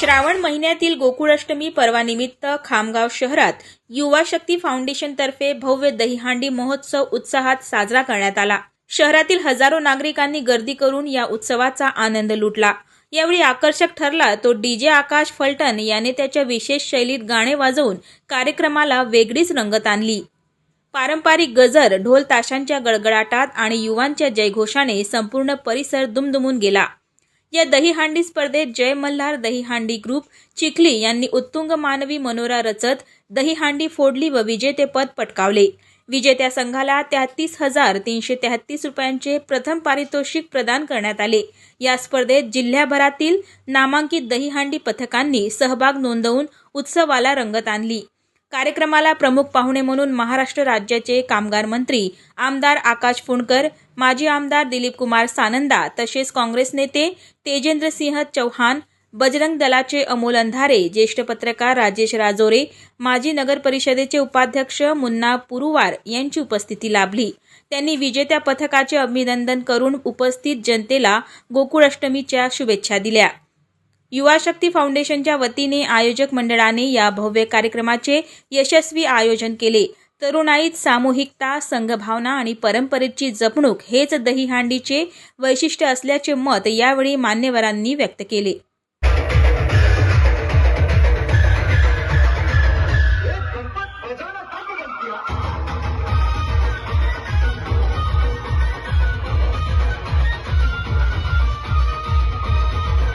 श्रावण महिन्यातील गोकुळाष्टमी पर्वानिमित्त खामगाव शहरात युवा शक्ती फाउंडेशनतर्फे भव्य दहीहांडी महोत्सव उत्साहात साजरा करण्यात आला. शहरातील हजारो नागरिकांनी गर्दी करून या उत्सवाचा आनंद लुटला. यावेळी आकर्षक ठरला तो डीजे आकाश फलटण याने त्याच्या विशेष शैलीत गाणे वाजवून कार्यक्रमाला वेगळीच रंगत आणली. पारंपरिक गजर ढोल ताशांच्या गडगडाटात आणि युवांच्या जयघोषाने संपूर्ण परिसर दुमदुमून गेला. या दहीहांडी स्पर्धेत जय मल्हार दहीहांडी ग्रुप चिखली यांनी उत्तुंग मानवी मनोरा रचत दहीहांडी फोडली व विजेतेपद पटकावले. विजेत्या संघाला तेहतीस हजार तीनशे तेहतीस रुपयांचे प्रथम पारितोषिक प्रदान करण्यात आले. या स्पर्धेत जिल्ह्याभरातील नामांकित दहीहांडी पथकांनी सहभाग नोंदवून उत्सवाला रंगत आणली. कार्यक्रमाला प्रमुख पाहुणे म्हणून महाराष्ट्र राज्याचे कामगार मंत्री आमदार आकाश फुंडकर माजी आमदार दिलीप कुमार सानंदा तसेच काँग्रेस नेते तेजेंद्र सिंह चौहान बजरंग दलाचे अमोल अंधारे ज्येष्ठ पत्रकार राजेश राजोरे माजी नगर परिषदेचे उपाध्यक्ष मुन्ना पुरुवार यांची उपस्थिती लाभली. त्यांनी विजेत्या पथकाचे अभिनंदन करून उपस्थित जनतेला गोकुळाष्टमीच्या शुभेच्छा दिल्या. युवा शक्ती फाउंडेशनच्या वतीने आयोजक मंडळाने या भव्य कार्यक्रमाचे यशस्वी आयोजन केले. तरुणाईत सामूहिकता संघभावना आणि परंपरेची जपणूक हेच दहीहांडीचे वैशिष्ट्य असल्याचे मत यावेळी मान्यवरांनी व्यक्त केले.